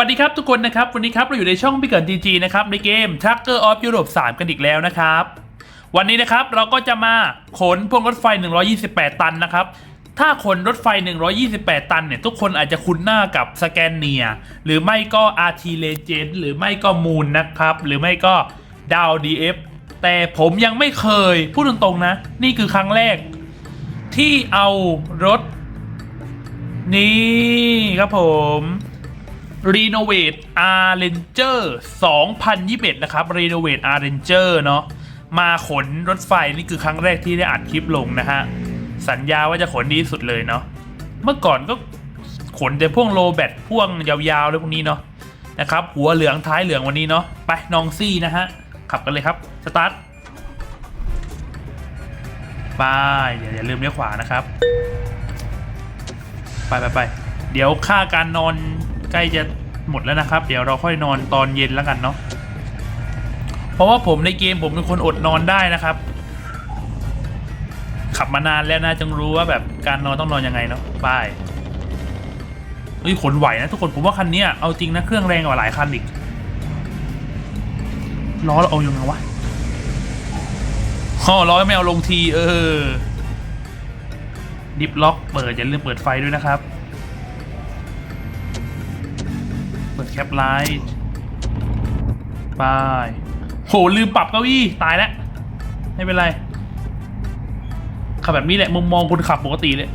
วัสดีครับทุกคนนะครับ วันนี้ครับเราอยู่ในช่องพิเกิดจีจีนะครับในเกม Tracker of Europe 3 กันอีกแล้วนะครับ วันนี้นะครับเราก็จะมาขนพวกรถไฟ 128 ตันนะครับ ถ้าขนรถไฟ 128 ตันเนี่ยทุกคนอาจจะคุ้นหน้ากับสแกนเนีย หรือไม่ก็ RT Legend หรือไม่ก็มูนนะครับ หรือไม่ก็ดาว DF แต่ผมยังไม่เคยพูดตรงๆนะ นี่คือครั้งแรก ที่เอารถ นี่ครับผม Renovate R Ranger 2021 นะครับ Renovate R Ranger เนาะมาขนรถไฟนี่คือครั้งแรกที่ได้อัดคลิปลงนะฮะ สัญญาว่าจะขนดีสุดเลยเนาะเมื่อก่อนก็ขนแต่พวกโลแบตพ่วงยาวๆเลยพวกนี้เนาะนะครับ หัวเหลืองท้ายเหลืองวันนี้เนาะไปนองซี่นะฮะ ขับกันเลยครับ สตาร์ทไปเดี๋ยวอย่าลืมเลี้ยวขวานะครับ ไปไปไปเดี๋ยวค่าการนอน ล้จะหมดแล้วนะครับ เดี๋ยวเราค่อยนอนตอนเย็นแล้วกันเนาะเพราะว่าผมในเกมผมเป็นคนอดนอนได้นะครับ ขับมานานแล้วนะจึงรู้ว่าแบบการนอนต้องนอนยังไงเนาะไปเฮ้ยขนไหวนะทุกคนผมว่าคันนี้เอาจริงนะเครื่องแรงกว่าหลายคันอีกล้อเราเอาอยังไงวะอ๋อล้อไม่เอาลงทีเออดิฟล็อกเปิดอย่าลืมเปิดไฟด้วยนะครับ ปิดแคปไลท์ไปโหลืมปรับเก้าอี้ตายแล้วไม่เป็นไร ขับแบบนี้แหละมุมมองคนขับปกติเลย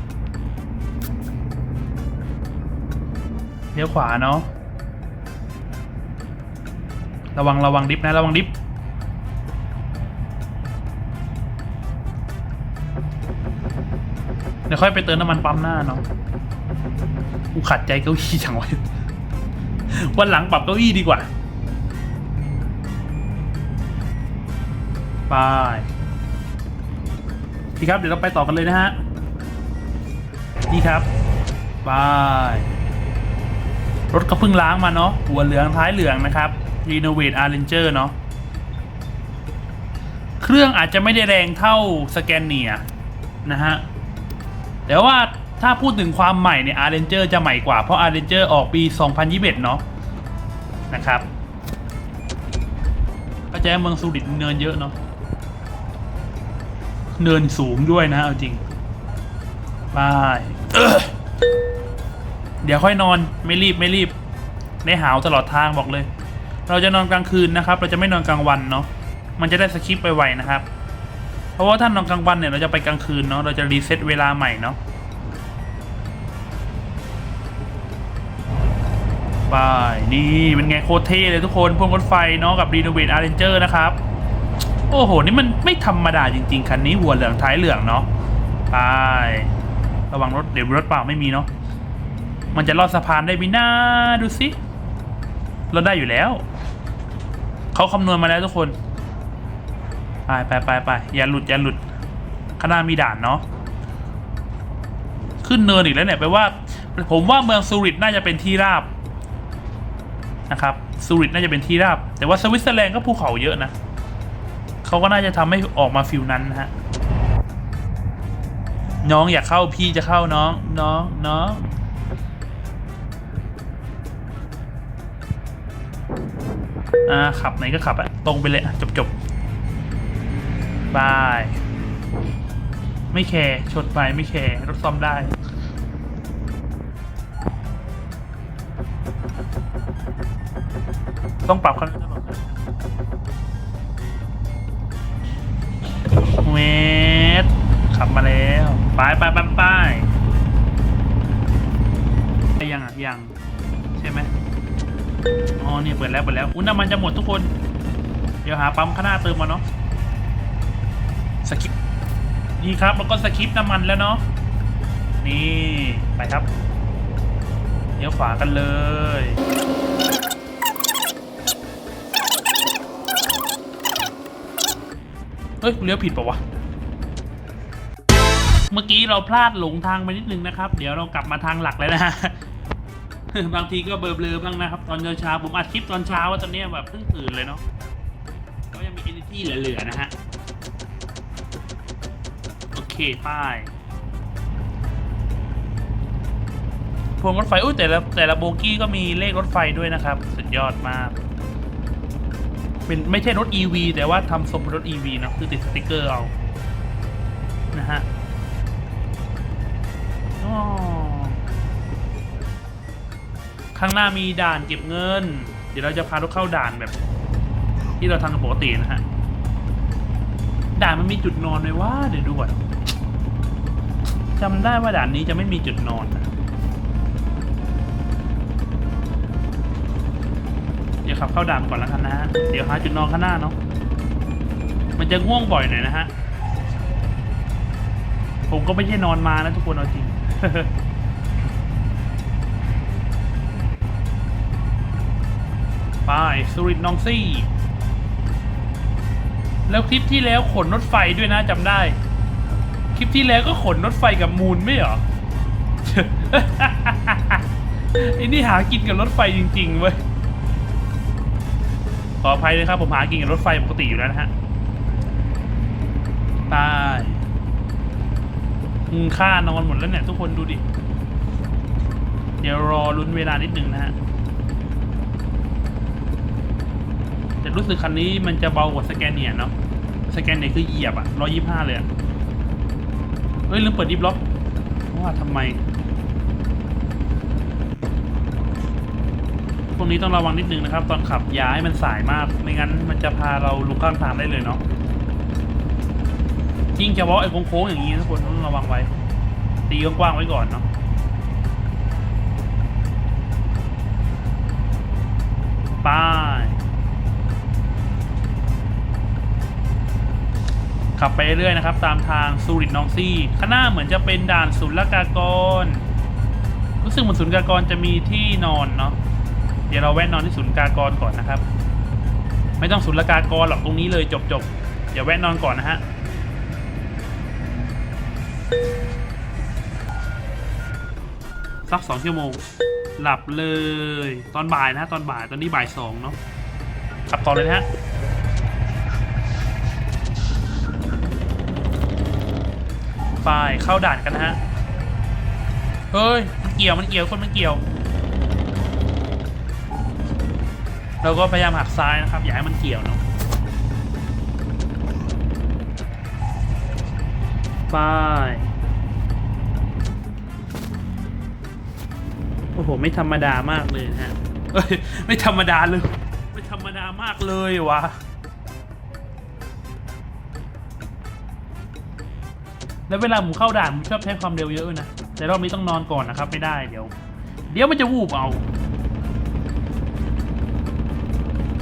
เลี้ยวขวาเนาะระวังระวังดิฟนะระวังดิฟเดี๋ยวค่อยไปเติมน้ำมันปั๊มหน้าเนาะกูขัดใจเก้าอี้จังวะ วันหลังปรับเก้าอี้ดีกว่าไปพี่ครับเดี๋ยวเราไปต่อกันเลยนะฮะนี่ครับไปรถก็เพิ่งล้างมาเนาะหัวเหลืองท้ายเหลืองนะครับ Renovate R Ranger เนาะเครื่องอาจจะไม่ได้แรงเท่าสแกนเนียนะฮะแต่ว่าถ้าพูดถึงความใหม่เนี่ย R Ranger จอร์จะใหม่กว่าเพราะ R Ranger ออกปี 2021 เนาะ นะครับก็จะเมืองสูดิตเนินเยอะเนาะเนินสูงด้วยนะเอาจริงไปเเดี๋ยวค่อยนอนไม่รีบไม่รีบได้หาวตลอดทางบอกเลย เราจะนอนกลางคืนนะครับ เราจะไม่นอนกลางวันเนาะมันจะได้สคิปไปไวนะครับ เพราะว่าถ้านอนกลางวันเนี่ยเราจะไปกลางคืนเนาะเราจะรีเซ็ตเวลาใหม่เนาะ ไป นี่เป็นไงโคตรเท่เลยทุกคนพวงรถไฟเนาะกับ Renovate R Ranger นะครับ โอ้โห นี่มันไม่ธรรมดาจริง ๆ คันนี้หัวเหลืองท้ายเหลืองเนาะไประวังรถเดี๋ยวรถเปล่าไม่มีเนาะมันจะลอดสะพานได้ไหมนะดูสิรถได้อยู่แล้ว เขาคำนวณมาแล้วทุกคน ไปไปไปไปอย่าหลุดอย่าหลุดข้างหน้ามีด่านเนาะขึ้นเนินอีกแล้วเนี่ยแปลว่า ผมว่าเมืองซูริตน่าจะเป็นที่ราบ นะครับซูริตน่าจะเป็นที่ราบ แต่ว่าสวิตเซอร์แลนด์ก็ภูเขาเยอะนะเขาก็น่าจะทำให้ออกมาฟิลนั้นนะฮะน้องอยากเข้าพี่จะเข้าน้องน้องน้องอ่าขับไหนก็ขับอะตรงไปเลยอะจบจบบาย ไม่แคร์ชนไปไม่แคร์รถซ่อมได้ ต้องปรับคันตลอดเมตรขับมาแล้วไปไปไปไปไปยังอะยังใช่ไหมอ๋อเนี่ยเปิดแล้วเปิดแล้วอุ้นน้ำมันจะหมดทุกคน เดี๋ยวหาปั๊มข้างหน้าเติมมาเนาะสกิปนี่ครับแล้วก็สกิปน้ำมันแล้วเนาะนี่ไปครับเลี้ยวขวากันเลย เฮ้ยเลี้ยวผิดปะวะ เมื่อกี้เราพลาดหลงทางไปนิดนึงนะครับ เดี๋ยวเรากลับมาทางหลักเลยนะฮะบางทีก็เบลอๆบ้างนะครับ ตอนเช้าผมอัดคลิปตอนเช้าว่าตอนนี้แบบเพิ่งตื่นเลยเนาะก็ยังมี energy เหลือๆนะฮะ โอเคป้ายพวงรถไฟอุ้ยแต่ละแต่ละโบกี้ก็มีเลขรถไฟด้วยนะครับ สุดยอดมาก เป็นไม่ใช่รถ EV แต่ว่าทำทรงเป็นรถ EV เนะคือติดสติกเกอร์เอา นะฮะข้างหน้ามีด่านเก็บเงิน เดี๋ยวเราจะพารถเข้าด่านแบบ ที่เราทำกันปกตินะฮะ ด่านมันมีจุดนอนไหมว่าเดี๋ยวดูก่อนจำได้ว่าด่านนี้จะไม่มีจุดนอนนะ ขับเข้าด่านก่อนแล้วกันนะฮะ เดี๋ยวหาจุดนอนข้างหน้าเนาะ มันจะง่วงบ่อยหน่อยนะฮะ ผมก็ไม่ใช่นอนมานะทุกคนเอาจริงไปสุรินทร์นองซี่ แล้วคลิปที่แล้วขนรถไฟด้วยนะจำได้ คลิปที่แล้วก็ขนรถไฟกับมูลไม่เหรออ้นี่หากินกับรถไฟจริงๆเว้ย ขออภัยนะครับ ผมหากินกับรถไฟปกติอยู่แล้วนะฮะตายอืมค่านอนหมดแล้วเนี่ย ทุกคนดูดิ เดี๋ยวรอลุ้นเวลานิดหนึ่งนะฮะแต่รู้สึกคันนี้มันจะเบากว่าสแกนเนียเนาะสแกนเนียคือเหยียบอะร้อยี่ห้าเลยอะเฮ้ยลืมเปิดดิฟล็อกว่าทำไม วกนี้ต้องระวังนิดนึงนะครับ ตอนขับย่าให้มันสายมาก ไม่งั้นมันจะพาเราลุกข้างทางได้เลยเนาะยิ่งเฉพาะไอ้โค้งๆอย่างนี้ทุกคนต้องระวังไว้ ตีกว้างๆไว้ก่อนเนาะไป้ายขับไปเรื่อยนะครับ ตามทางซูริตนองซี่ข้างหน้าเหมือนจะเป็นด่านศุลกากร รู้สึกเหมือนศุลกากรจะมีที่นอนเนาะ เดี๋ยวเราแวะนอนที่ศุลกากรก่อนนะครับ ไม่ต้องศุลกากรหรอกตรงนี้เลยจบจบๆเดี๋ยวแวะนอนก่อนนะฮะสักสองชั่วโมง หลับเลย ตอนบ่ายนะตอนบ่ายตอนนี้บ่ายสองเนาะขับต่อเลยนะฮะไฟเข้าด่านกันนะฮะ เฮ้ย มันเกี่ยวมันเกี่ยวคนมันเกี่ยว เราก็พยายามหักซ้ายนะครับอย่าให้มันเกี่ยวเนาะไปโอ้โห ไม่ธรรมดามากเลยนะฮะเอ้ยไม่ธรรมดาเลย ไม่ธรรมดามากเลยวะแล้วเวลาผมเข้าด่านผมชอบใช้ความเร็วเยอะนะแต่รอบนี้ต้องนอนก่อนนะครับ ไม่ได้เดี๋ยว เดี๋ยวมันจะวูบเอา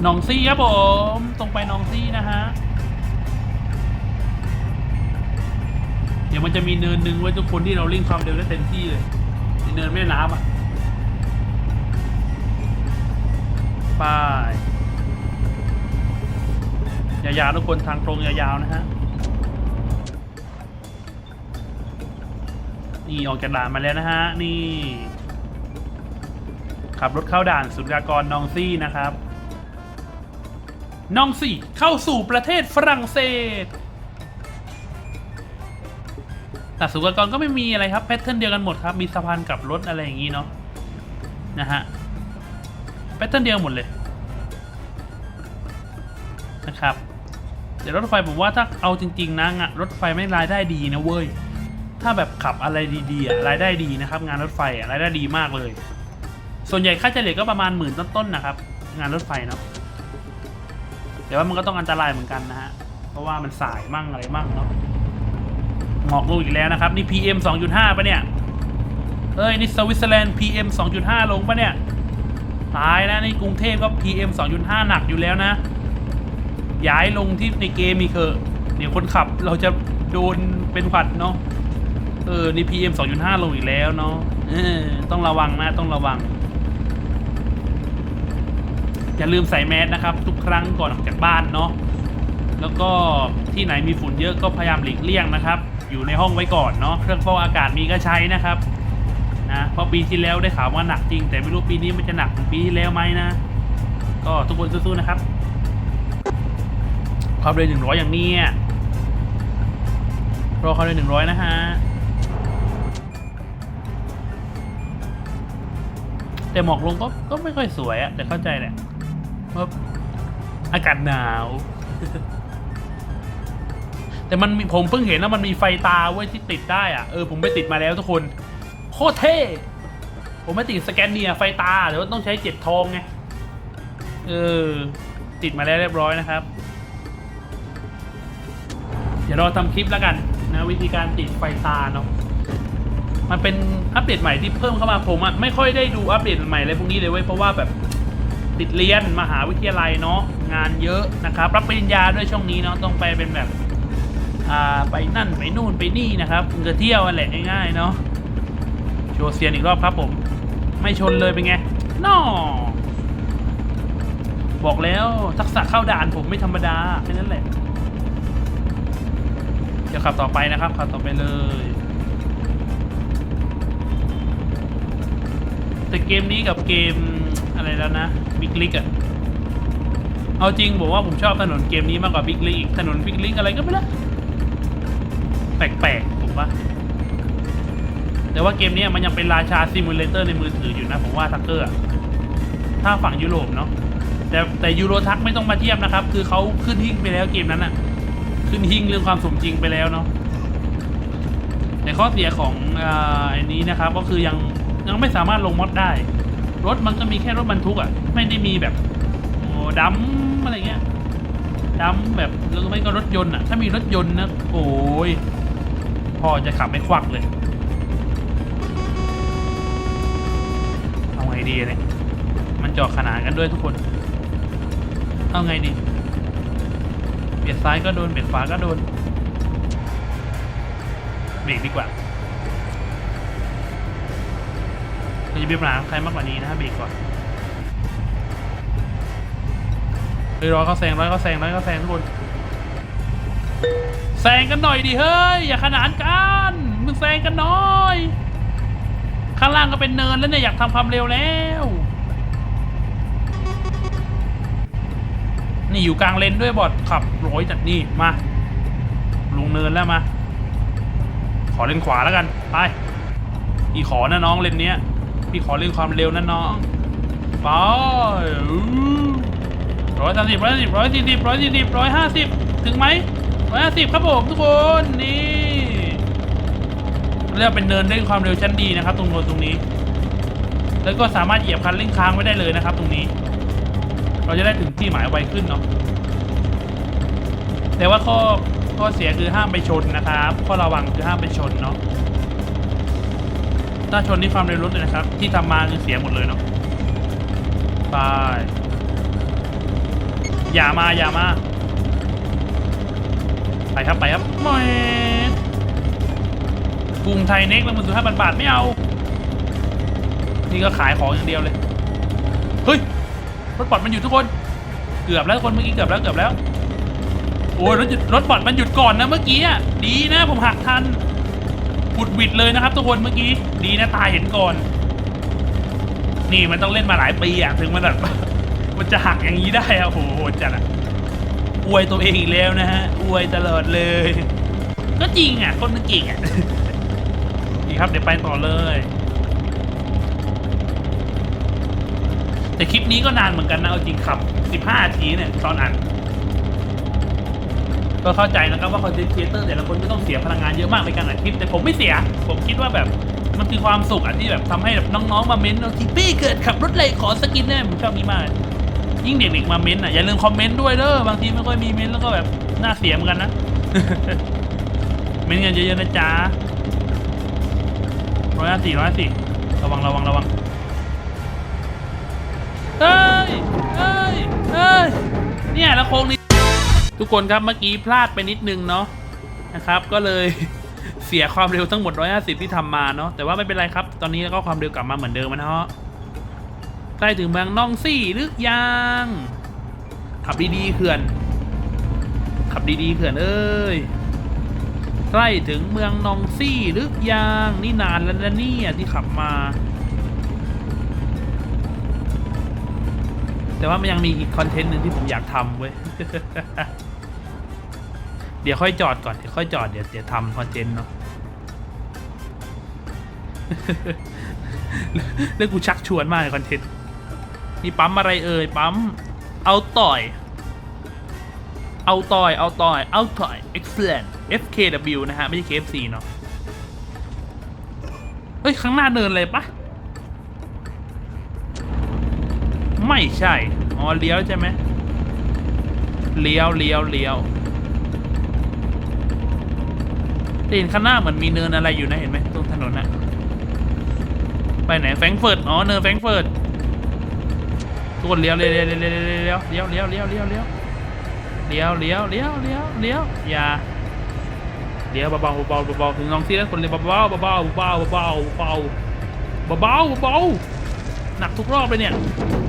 หนองซี่ครับผม ตรงไปหนองซี่นะฮะ เดี๋ยวมันจะมีเนินหนึ่งไว้ทุกคนที่เราเร่งความเร็วได้เต็มที่เลยในเนินแม่น้ำอะไปยาวๆทุกคนทางตรงยาวๆนะฮะ นี่ออกจากด่านมาแล้วนะฮะ นี่ ขับรถเข้าด่านสุลกากรนองซี่นะครับ นองซี่เข้าสู่ประเทศฝรั่งเศสแต่สุกากรก็ไม่มีอะไรครับแพทเทิร์นเดียวกันหมดครับ มีสะพานกับรถอะไรอย่างนี้เนาะนะฮะแพทเทิร์นเดียวหมดเลยนะครับเดี๋ยวรถไฟผมว่าถ้าเอาจริงๆนะงะรถไฟไม่รายได้ดีนะเว้ยถ้าแบบขับอะไรดีๆรายได้ดีนะครับ งานรถไฟรายได้ดีมากเลย ส่วนใหญ่ค่าเฉลี่ยก็ประมาณหมื่นต้นๆนะครับ งานรถไฟเนาะ แต่ว่ามันก็ต้องอันตรายเหมือนกันนะฮะ เพราะว่ามันสายมั่งอะไรมั่งเนาะหมอกลงอีกแล้วนะครับ นี่ PM 2.5ปะเนี่ยเอ้ย นี่สวิตเซอร์แลนด์ PM 2.5 ลงปะเนี่ย ตายแล้วนี่กรุงเทพก็ PM 2.5 หนักอยู่แล้วนะ ย้ายลงที่ในเกมอีกเถอะเดี๋ยวคนขับเราจะโดนเป็นหวัดเนาะ เออ นี่ PM 2.5 ลงอีกแล้วเนาะต้องระวังนะ ต้องระวัง อย่าลืมใส่แมสนะครับ ทุกครั้งก่อนออกจากบ้านเนาะแล้วก็ที่ไหนมีฝุ่นเยอะก็พยายามหลีกเลี่ยงนะครับ อยู่ในห้องไว้ก่อนเนาะเครื่องฟอกอากาศมีก็ใช้นะครับนะเพราะปีที่แล้วได้ข่าวว่าหนักจริง แต่ไม่รู้ปีนี้มันจะหนักเหมือนปีที่แล้วไหมนะ ก็ทุกคนสู้ๆนะครับความเร็วหนึ่งร้อยอย่างเนี้ยรอความเร็วหนึ่งร้อยนะฮะแต่หมอกลงก็ก็ไม่ค่อยสวยอะแต่เข้าใจแหละ อากาศหนาว แต่มันมีผมเพิ่งเห็นว่ามันมีไฟตาเว้ที่ติดได้อะเออผมไปติดมาแล้วทุกคน โคตรเท่ ผมไม่ติดสแกนเนียไฟตาแต่ว่าต้องใช้เจ็ดทองไง เออ ติดมาแล้วเรียบร้อยนะครับ เดี๋ยวเราทำคลิปแล้วกันนะวิธีการติดไฟตาเนาะมันเป็นอัปเดตใหม่ที่เพิ่มเข้ามาผมอะไม่ค่อยได้ดูอัปเดตใหม่อะไรพวกนี้เลยเว้ยเพราะว่าแบบ ติดเรียนมหาวิทยาลัยเนาะงานเยอะนะครับ รับปริญญาด้วยช่วงนี้เนาะต้องไปเป็นแบบอ่าไปนั่นไปนู่นไปนี่นะครับคุณจะเที่ยวอะไรง่ายๆเนาะโชว์เซียนอีกรอบครับผม ไม่ชนเลยเป็นไงนอบอกแล้วทักษะเข้าด่านผมไม่ธรรมดาแค่นั้นแหละเดี๋ยวขับต่อไปนะครับขับต่อไปเลยแต่เกมนี้กับเกมอะไรแล้วนะ บิ๊กลิกอะเอาจริงผมว่าผมชอบถนนเกมนี้มากกว่าบิ๊กลิกอีกถนนบิ๊กลิกอะไรก็ไม่รู้แปลกๆผมว่า แต่ว่าเกมนี้มันยังเป็นราชาซิมูเลเตอร์ในมือถืออยู่นะ ผมว่าทักเกอร์ถ้าฝั่งยุโรปเนาะแต่แต่ยูโรทักไม่ต้องมาเทียบนะครับ คือเขาขึ้นหิ้งไปแล้วเกมนั้นอะขึ้นหิ้งเรื่องความสมจริงไปแล้วเนาะแต่ข้อเสียของอ,อันนี้นะครับ ก็คือยังยังไม่สามารถลงมอดได้ รถมันก็มีแค่รถบรรทุกอะ่ะ ไม่ได้มีแบบโอ้ดัมอะไรเงี้ยดัมแบบหรือไม่ก็รถยนต์อะ่ะ ถ้ามีรถยนต์นะโอ้ยพ่อจะขับไม่ควักเลย เอาไงดีเนี่ยมันจอดขนานกันด้วยทุกคน เอาไงดีเบียดซ้ายก็โดนเบียดขวาก็โดนเบรกดีกว่า จะมีปัญหากับใครมากกว่านี้นะเบรกก่อนเฮ้ยร้อยเขาแซงร้อยเขาแซงร้อยเขาแซงทุกคนแซงกันหน่อยดิเฮ้ยอย่าขนานกันมึงแซงกันหน่อย ข้างล่างก็เป็นเนินแล้วเนี่ยอยากทำความเร็วแล้ว นี่อยู่กลางเลนด้วยบอดขับร้อยจัดนี่มา ลงเนินแล้วมา ขอเลนขวาแล้วกันไปพี่ขอนะน้องเลนเนี้ย พี่ขอเล่นความเร็วนะน้องไปร้อยสามสิบร้อยสิบร้อยสี่สิบร้อยสี่สิบร้อยห้าสิบถึงไหมร้อยห้าสิบครับผมทุกคนนี่เรียกเป็นเนินเร่งความเร็วชั้นดีนะครับ ตรงโน้นตรงนี้ แล้วก็สามารถเหยียบคันเร่งค้างไว้ได้เลยนะครับ ตรงนี้ เราจะได้ถึงที่หมายไวขึ้นเนาะแต่ว่าข้อข้อเสียคือห้ามไปชนนะครับข้อระวังคือห้ามไปชนเนาะ ถ้าชนนี่ความเร็วลดเลยนะครับ ที่ทำมาคือเสียหมดเลยเนาะไปอย่ามาอย่ามา ไปครับไปครับแหมกรุงไทยเน็กแล้วมันสุดห้าพันบาทไม่เอา นี่ก็ขายของอย่างเดียวเลย เฮ้ย รถปอดมันหยุดทุกคน เกือบแล้วทุกคนเมื่อกี้เกือบแล้วเกือบแล้ว โอ้ยรถหยุดรถบอดมันหยุดก่อนนะเมื่อกี้อะดีนะผมหักทัน บุดหวิดเลยนะครับ ทุกคนเมื่อกี้ดีนะตายเห็นก่อน นี่มันต้องเล่นมาหลายปีอะถึงมันแบบมันจะหักอย่างนี้ได้อะโอ้โหโหจัดอะอวยตัวเองอีกแล้วนะฮะอวยตลอดเลย ก็จริงอะ คนมันเก่งอะนี่ครับเดี๋ยวไปต่อเลย แต่คลิปนี้ก็นานเหมือนกันนะเอาจริงขับ 15นาทีเนี่ยตอนอัด ก็เข้าใจนะครับว่าคอนเทนต์ครีเอเตอร์แต่ละคนก็ต้องเสียพลังงานเยอะมากในการอัดคลิป แต่ผมไม่เสีย ผมคิดว่าแบบมันคือความสุขอะที่แบบทำให้แบบน้องๆมาเม้นต์ที่พี่เกิดขับรถเลยขอสกินได้ผมชอบนี้มาก ยิ่งเด็กๆมาเม้นต์อะอย่าลืมคอมเมนต์ด้วยเด้อบางทีไม่ค่อยมีเม้นต์แล้วก็แบบน่าเสียเหมือนกันนะ เม้นต์กันเยอะๆนะจ๊ะร้อยห้าสี่ร้อยห้าสี่ระวังระวังระวังเฮ้ยเฮ้ยเฮ้ยเนี่ยแล้วโค้งนี้ ทุกคนครับเมื่อกี้พลาดไปนิดนึงเนาะนะครับ ก็เลยเสียความเร็วทั้งหมด 150 ที่ทำมาเนาะแต่ว่าไม่เป็นไรครับ ตอนนี้แล้วก็ความเร็วกลับมาเหมือนเดิมนะฮะใกล้ถึงบางน่องซี่หรือยังขับดีๆเขื่อน ขับดีๆเขื่อนเอ้ยใกล้ถึงเมืองนองซี่หรือยังนี่นานแล้วนะเนี่ยที่ขับมา แต่ว่ามันยังมีอีกคอนเทนต์หนึ่งที่ผมอยากทำเว้ย เดี๋ยวค่อยจอดก่อนเดี๋ยวค่อยจอดเดี๋ยวเดี๋ยวทำคอนเทนต์เนาะเรื่องกูชักชวนมากเลยคอนเทนต์นี่ปั๊มอะไรเอ่ยปั๊มเอาต่อย เอาต่อยเอาต่อยเอาต่อย excellent FKW นะฮะ ไม่ใช่ KFC เนาะเฮ้ย ข้างหน้าเนินเลยปะไม่ใช่ อ๋อเลี้ยวใช่ไหมเลี้ยวเลี้ยวเลี้ยว แต่เห็นข้างหน้าเหมือนมีเนินอะไรอยู่นะเห็นไหมตรงถนนน่ะไปไหนแฟรงเฟิร์ตอ๋อเนินแฟรงเฟิร์ตทุกคนเลี้ยวเลี้ยวเลี้ยวเลี้ยวเลี้ยวเลี้ยวเลี้ยวเลี้ยวเลี้ยวเลี้ยวเลี้ยวเลี้ยวเลี้ยวเลี้ยวเลี้ยวอย่าเลี้ยวเบาๆเบาๆเบาๆถึงน้องที่แล้วคนเลยเบาๆเบาๆเบาๆเบาๆเบาๆเบาๆเบาๆเบาหนักทุกรอบเลยเนี่ย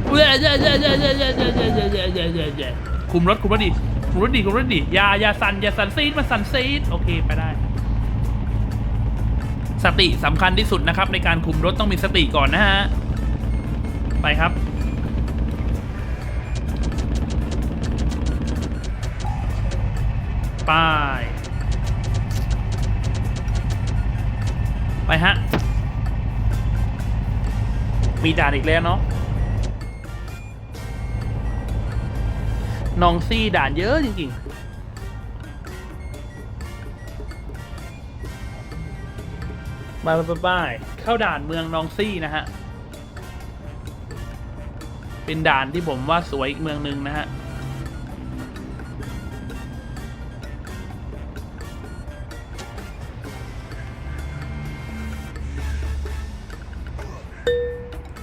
เย้เย้เย้เย้เย้เย้เย้เย้เย้เย้เย้เย้เย้คุมรถคุมรถดิคุมรถดิคุมรถดิอย่าอย่าสั่นอย่าสั่นซีดมันสั่นซีดโอเคไปได้ สติสำคัญที่สุดนะครับ ในการคุมรถต้องมีสติก่อนนะฮะ ไปครับ ไป ไปฮะ มีด่านอีกแล้วเนาะนองซี่ด่านเยอะจริงๆ บายบายบายเข้าด่านเมืองนองซี่นะฮะ เป็นด่านที่ผมว่าสวยอีกเมืองหนึ่งนะฮะ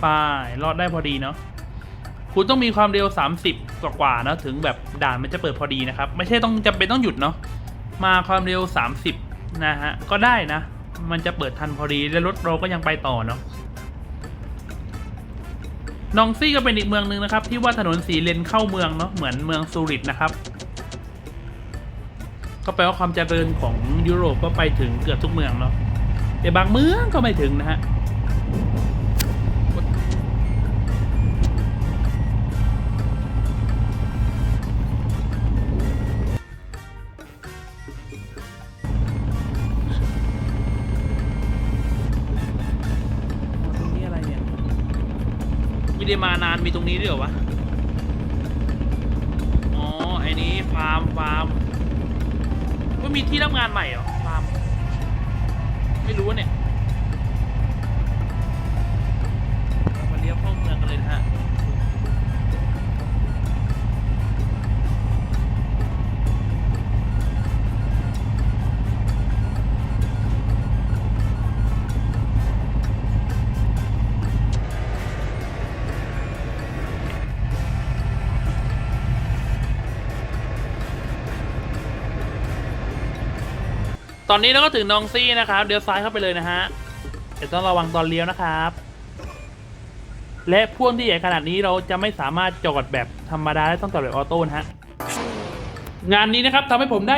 ไป รอดได้พอดีเนาะ คุณต้องมีความเร็ว 30 กว่ากว่าๆนะถึงแบบด่านมันจะเปิดพอดีนะครับ ไม่ใช่ต้องจำเป็นต้องหยุดเนาะ มาความเร็ว 30 นะฮะ ก็ได้นะ มันจะเปิดทันพอดีและรถเราก็ยังไปต่อเนาะนองซี่ก็เป็นอีกเมืองหนึ่งนะครับ ที่ว่าถนนสีเลนเข้าเมืองเนาะเหมือนเมืองซูริตนะครับ ก็แปลว่าความเจริญของยุโรปก็ไปถึงเกือบทุกเมืองเนาะแต่บางเมืองก็ไม่ถึงนะฮะ ไม่ได้มานานมีตรงนี้ด้วยเหรอวะ อ๋อ ไอ้นี้ฟาร์มฟาร์มก็มีที่รับงานใหม่เหรอ ฟาร์ม ไม่รู้เนี่ย ตอนนี้เราก็ถึงนองซี่นะครับเดี๋ยวซ้ายเข้าไปเลยนะฮะเดี๋ยวต้องระวังตอนเลี้ยวนะครับ และพ่วงที่ใหญ่ขนาดนี้เราจะไม่สามารถจอดแบบธรรมดาได้ต้องจอดแบบออโต้นะฮะงานนี้นะครับทำให้ผมได้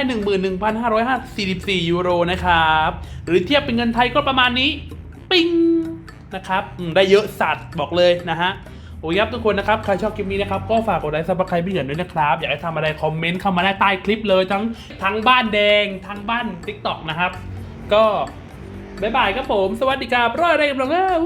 11,544 ยูโรนะครับ หรือเทียบเป็นเงินไทยก็ประมาณนี้ ปิ้งนะครับได้เยอะสัตว์บอกเลยนะฮะ โอ้ยครับทุกคนนะครับ ใครชอบคลิปนี้นะครับ ก็ฝากกดไลค์ซับสไครป์พี่เหยินด้วยนะครับ อยากให้ทำอะไรคอมเมนต์เข้ามาได้ใต้คลิปเลยทั้งทั้งบ้านแดงทั้งบ้านติ๊กต็อกนะครับ ก็บ๊ายบายครับผม สวัสดีครับรอดอะไรกับเราแล้ว